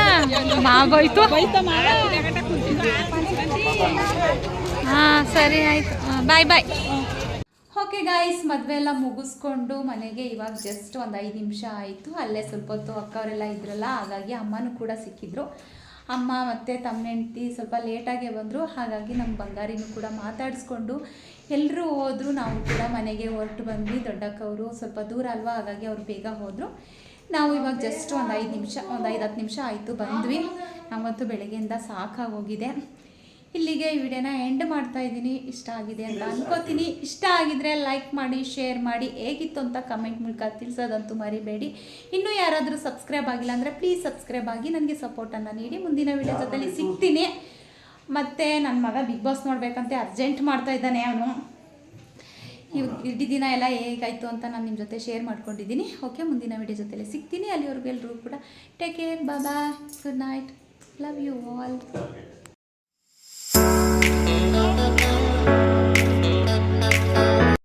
ಹಾ, ಸರಿ, ಆಯ್ತು. ಬಾಯ್ ಬಾಯ್. ಓಕೆ ಗಾಯ್ಸ್ ಮದುವೆ ಎಲ್ಲ ಮುಗಿಸ್ಕೊಂಡು ಮನೆಗೆ ಇವಾಗ ಜಸ್ಟ್ ಒಂದು ಐದು ನಿಮಿಷ ಆಯಿತು. ಅಲ್ಲೇ ಸ್ವಲ್ಪ ಹೊತ್ತು ಅಕ್ಕವರೆಲ್ಲ ಇದ್ರಲ್ಲ, ಹಾಗಾಗಿ ಅಮ್ಮನೂ ಕೂಡ ಸಿಕ್ಕಿದ್ರು. ಅಮ್ಮ ಮತ್ತು ತಮ್ಮ ಹೆಂಡ್ತಿ ಸ್ವಲ್ಪ ಲೇಟಾಗೇ ಬಂದರು. ಹಾಗಾಗಿ ನಮ್ಮ ಬಂಗಾರಿನೂ ಕೂಡ ಮಾತಾಡಿಸ್ಕೊಂಡು ಎಲ್ಲರೂ ಹೋದರು, ನಾವು ಕೂಡ ಮನೆಗೆ ಹೊರಟು ಬಂದ್ವಿ, ದೊಡ್ಡಕ್ಕವರು ಸ್ವಲ್ಪ ದೂರ ಅಲ್ವಾ, ಹಾಗಾಗಿ ಅವ್ರು ಬೇಗ ಹೋದರು. ನಾವು ಇವಾಗ ಜಸ್ಟ್ ಒಂದು ಐದು ನಿಮಿಷ, ಒಂದು ಐದು ಹತ್ತು ನಿಮಿಷ ಆಯಿತು, ಬಂದ್ವಿ. ನಾವಂತೂ ಬೆಳಗ್ಗೆಯಿಂದ ಸಾಕಾಗೋಗಿದೆ. ಇಲ್ಲಿಗೆ ಈ ವಿಡಿಯೋನ ಎಂಡ್ ಮಾಡ್ತಾ ಇದ್ದೀನಿ. ಇಷ್ಟ ಆಗಿದೆ ಅಂತ ಅನ್ಕೋತೀನಿ. ಇಷ್ಟ ಆಗಿದ್ರೆ ಲೈಕ್ ಮಾಡಿ ಶೇರ್ ಮಾಡಿ. ಹೇಗಿತ್ತು ಅಂತ ಕಮೆಂಟ್ ಮೂಲಕ ತಿಳಿಸೋದಂತೂ ಮರಿಬೇಡಿ. ಇನ್ನೂ ಯಾರಾದರೂ ಸಬ್ಸ್ಕ್ರೈಬ್ ಆಗಿಲ್ಲ ಅಂದರೆ ಪ್ಲೀಸ್ ಸಬ್ಸ್ಕ್ರೈಬ್ ಆಗಿ, ನನಗೆ ಸಪೋರ್ಟನ್ನು ನೀಡಿ. ಮುಂದಿನ ವಿಡಿಯೋ ಜೊತೆಲಿ ಸಿಗ್ತೀನಿ. ಮತ್ತು ನನ್ನ ಮಗ ಬಿಗ್ ಬಾಸ್ ನೋಡಬೇಕಂತ ಅರ್ಜೆಂಟ್ ಮಾಡ್ತಾ ಇದ್ದಾನೆ ಅವನು. ಇವ್ ಇಡೀ ದಿನ ಎಲ್ಲ ಹೇಗಾಯಿತು ಅಂತ ನಾನು ನಿಮ್ಮ ಜೊತೆ ಶೇರ್ ಮಾಡ್ಕೊಂಡಿದ್ದೀನಿ. ಓಕೆ ಮುಂದಿನ ವಿಡಿಯೋ ಜೊತೆಲಿ ಸಿಗ್ತೀನಿ. ಅಲ್ಲಿವರೆಗೂ ಎಲ್ಲರೂ ಕೂಡ take care Baba good night love you all